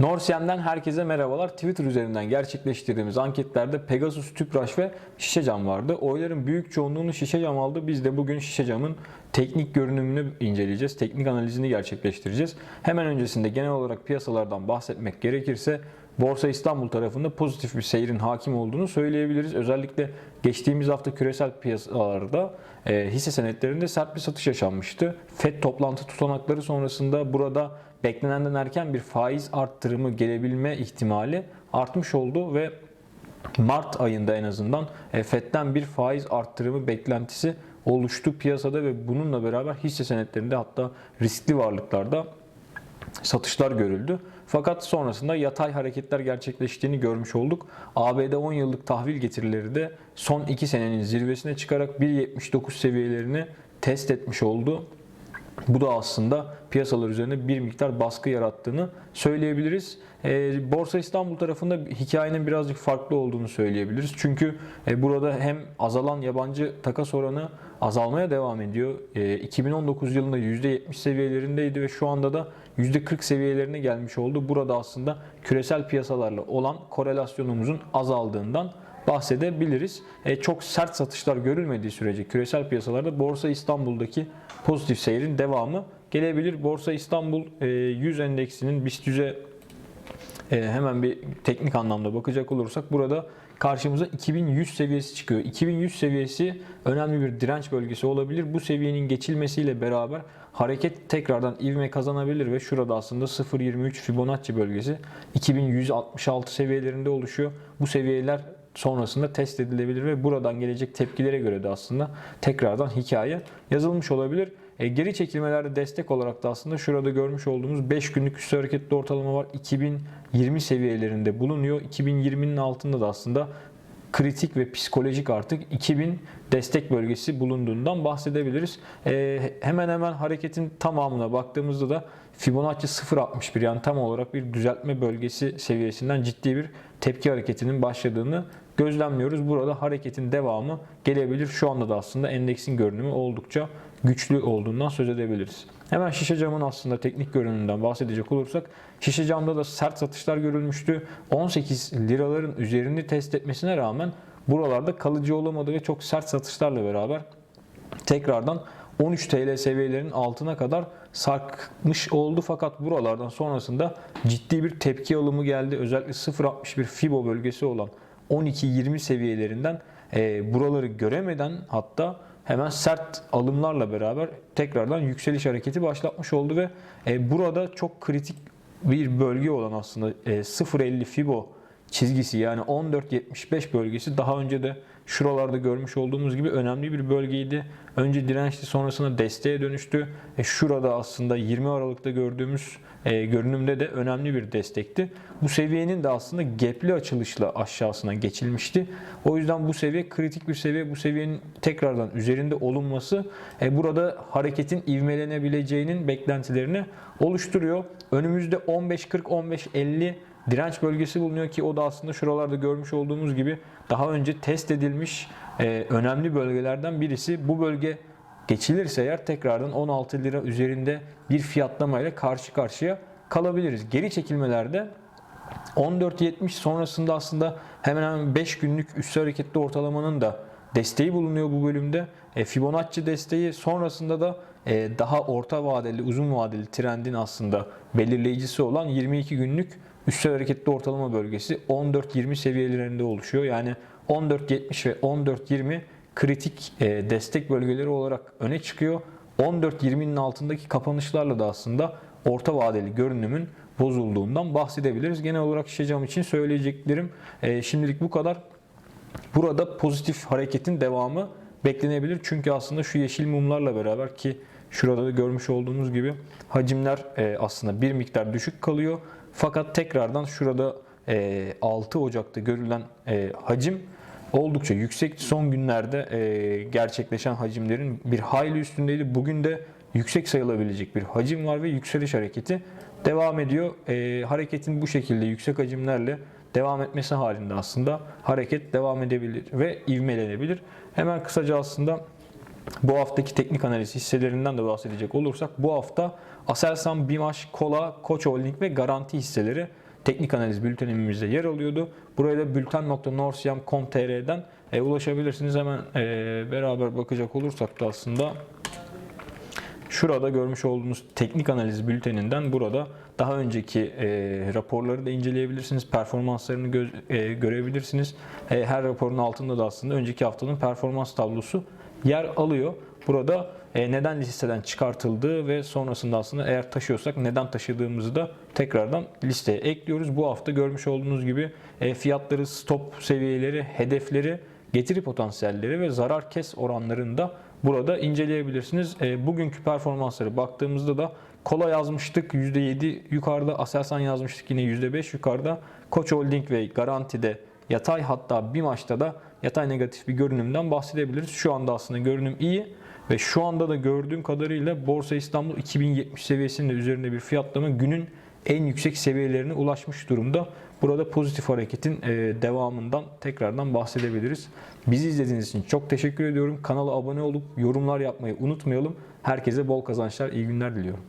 Norsiem'den herkese merhabalar. Twitter üzerinden gerçekleştirdiğimiz anketlerde Pegasus, Tüpraş ve Şişecam vardı. Oyların büyük çoğunluğunu Şişecam aldı. Biz de bugün Şişecam'ın teknik görünümünü inceleyeceğiz. Teknik analizini gerçekleştireceğiz. Hemen öncesinde genel olarak piyasalardan bahsetmek gerekirse Borsa İstanbul tarafında pozitif bir seyrin hakim olduğunu söyleyebiliriz. Özellikle geçtiğimiz hafta küresel piyasalarda e, hisse senetlerinde sert bir satış yaşanmıştı. FED toplantı tutanakları sonrasında burada beklenenden erken bir faiz arttırımı gelebilme ihtimali artmış oldu ve Mart ayında en azından e, FED'den bir faiz arttırımı beklentisi oluştu piyasada ve bununla beraber hisse senetlerinde hatta riskli varlıklarda satışlar görüldü. Fakat sonrasında yatay hareketler gerçekleştiğini görmüş olduk. ABD 10 yıllık tahvil getirileri de son 2 senenin zirvesine çıkarak 1.79 seviyelerini test etmiş oldu. Bu da aslında piyasalar üzerine bir miktar baskı yarattığını söyleyebiliriz. E, Borsa İstanbul tarafında hikayenin birazcık farklı olduğunu söyleyebiliriz. Çünkü e, burada hem azalan yabancı takas oranı azalmaya devam ediyor. E, 2019 yılında %70 seviyelerindeydi ve şu anda da %40 seviyelerine gelmiş oldu. Burada aslında küresel piyasalarla olan korelasyonumuzun azaldığından bahsedebiliriz. E, çok sert satışlar görülmediği sürece küresel piyasalarda Borsa İstanbul'daki pozitif seyrin devamı gelebilir. Borsa İstanbul e, 100 endeksinin BIST 100'e e, hemen bir teknik anlamda bakacak olursak burada karşımıza 2100 seviyesi çıkıyor. 2100 seviyesi önemli bir direnç bölgesi olabilir. Bu seviyenin geçilmesiyle beraber hareket tekrardan ivme kazanabilir ve şurada aslında 0.23 Fibonacci bölgesi 2166 seviyelerinde oluşuyor. Bu seviyeler sonrasında test edilebilir ve buradan gelecek tepkilere göre de aslında tekrardan hikaye yazılmış olabilir. E, geri çekilmelerde destek olarak da aslında şurada görmüş olduğumuz 5 günlük üstü hareketli ortalama var. 2020 seviyelerinde bulunuyor. 2020'nin altında da aslında kritik ve psikolojik artık 2000 destek bölgesi bulunduğundan bahsedebiliriz. E, hemen hemen hareketin tamamına baktığımızda da Fibonacci 0.61 yani tam olarak bir düzeltme bölgesi seviyesinden ciddi bir tepki hareketinin başladığını gözlemliyoruz. Burada hareketin devamı gelebilir. Şu anda da aslında endeksin görünümü oldukça güçlü olduğundan söz edebiliriz. Hemen şişe camın aslında teknik görünümünden bahsedecek olursak şişe camda da sert satışlar görülmüştü. 18 liraların üzerini test etmesine rağmen buralarda kalıcı olamadı ve çok sert satışlarla beraber tekrardan 13 TL seviyelerinin altına kadar sarkmış oldu fakat buralardan sonrasında ciddi bir tepki alımı geldi. Özellikle 0.61 Fibo bölgesi olan 12-20 seviyelerinden e, buraları göremeden hatta hemen sert alımlarla beraber tekrardan yükseliş hareketi başlatmış oldu ve e, burada çok kritik bir bölge olan aslında e, 0.50 Fibo çizgisi yani 14.75 bölgesi daha önce de şuralarda görmüş olduğumuz gibi önemli bir bölgeydi. Önce dirençti sonrasında desteğe dönüştü. E şurada aslında 20 Aralık'ta gördüğümüz e, görünümde de önemli bir destekti. Bu seviyenin de aslında gapli açılışla aşağısına geçilmişti. O yüzden bu seviye kritik bir seviye. Bu seviyenin tekrardan üzerinde olunması e, burada hareketin ivmelenebileceğinin beklentilerini oluşturuyor. Önümüzde 15.40-15.50 direnç bölgesi bulunuyor ki o da aslında şuralarda görmüş olduğumuz gibi daha önce test edilmiş e, önemli bölgelerden birisi. Bu bölge geçilirse eğer tekrardan 16 lira üzerinde bir fiyatlamayla karşı karşıya kalabiliriz. Geri çekilmelerde 14.70 sonrasında aslında hemen hemen 5 günlük üstü hareketli ortalamanın da desteği bulunuyor bu bölümde. E, Fibonacci desteği sonrasında da e, daha orta vadeli, uzun vadeli trendin aslında belirleyicisi olan 22 günlük üstel hareketli ortalama bölgesi 14-20 seviyelerinde oluşuyor. Yani 14.70 ve 14.20 kritik e, destek bölgeleri olarak öne çıkıyor. 14.20'nin altındaki kapanışlarla da aslında orta vadeli görünümün bozulduğundan bahsedebiliriz. Genel olarak şişe cam için söyleyeceklerim e, şimdilik bu kadar. Burada pozitif hareketin devamı beklenebilir. Çünkü aslında şu yeşil mumlarla beraber ki şurada da görmüş olduğunuz gibi hacimler e, aslında bir miktar düşük kalıyor. Fakat tekrardan şurada 6 Ocak'ta görülen hacim oldukça yüksek. Son günlerde gerçekleşen hacimlerin bir hayli üstündeydi. Bugün de yüksek sayılabilecek bir hacim var ve yükseliş hareketi devam ediyor. Hareketin bu şekilde yüksek hacimlerle devam etmesi halinde aslında hareket devam edebilir ve ivmelenebilir. Hemen kısaca aslında bu haftaki teknik analiz hisselerinden de bahsedecek olursak bu hafta Aselsan, Bimaş, Kola, Koç Holding ve Garanti hisseleri teknik analiz bültenimizde yer alıyordu. Buraya da bülten.norsiyam.com.tr'den e, ulaşabilirsiniz. Hemen e, beraber bakacak olursak da aslında Şurada görmüş olduğunuz teknik analiz bülteninden burada daha önceki e, raporları da inceleyebilirsiniz. Performanslarını göz- e, görebilirsiniz. E, her raporun altında da aslında önceki haftanın performans tablosu yer alıyor. Burada e, neden listeden çıkartıldığı ve sonrasında aslında eğer taşıyorsak neden taşıdığımızı da tekrardan listeye ekliyoruz. Bu hafta görmüş olduğunuz gibi e, fiyatları, stop seviyeleri, hedefleri, getiri potansiyelleri ve zarar kes oranlarını da burada inceleyebilirsiniz. E, bugünkü performansları baktığımızda da Kola yazmıştık %7 yukarıda, Aselsan yazmıştık yine %5 yukarıda. Koç Holding ve Garanti'de yatay hatta bir maçta da yatay negatif bir görünümden bahsedebiliriz. Şu anda aslında görünüm iyi ve şu anda da gördüğüm kadarıyla Borsa İstanbul 2070 seviyesinin de üzerinde bir fiyatlama günün en yüksek seviyelerine ulaşmış durumda. Burada pozitif hareketin e, devamından tekrardan bahsedebiliriz. Bizi izlediğiniz için çok teşekkür ediyorum. Kanala abone olup yorumlar yapmayı unutmayalım. Herkese bol kazançlar, iyi günler diliyorum.